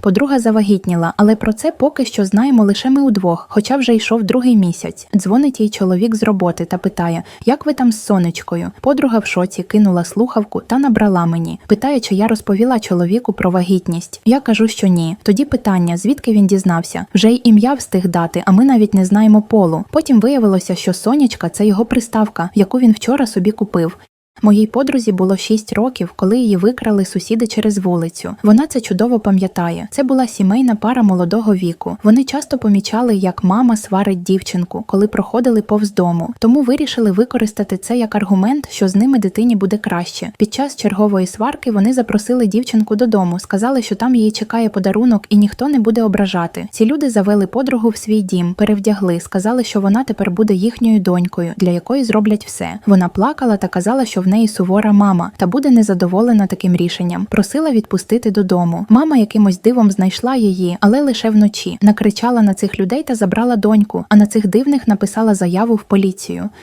Подруга завагітніла, але про це поки що знаємо лише ми удвох, хоча вже йшов другий місяць. Дзвонить їй чоловік з роботи та питає: Як ви там з сонечкою? Подруга в шоці кинула слухавку та набрала мені. Питає, чи я розповіла чоловіку про вагітність. Я кажу, що ні. Тоді питання, звідки він дізнався? Вже й ім'я встиг дати, а ми навіть не знаємо полу. Потім виявилося, що сонячка це його приставка, яку він вчора собі купив. Моїй подрузі було 6 років, коли її викрали сусіди через вулицю. Вона це чудово пам'ятає. Це була сімейна пара молодого віку. Вони часто помічали, як мама сварить дівчинку, коли проходили повз дому. Тому вирішили використати це як аргумент, що з ними дитині буде краще. Під час чергової сварки вони запросили дівчинку додому, сказали, що там її чекає подарунок і ніхто не буде ображати. Ці люди завели подругу в свій дім, перевдягли, сказали, що вона тепер буде їхньою донькою, для якої зроблять все. Вона плакала та казала, що неї сувора мама та буде незадоволена таким рішенням. Просила відпустити додому. Мама якимось дивом знайшла її, але лише вночі. Накричала на цих людей та забрала доньку, а на цих дивних написала заяву в поліцію.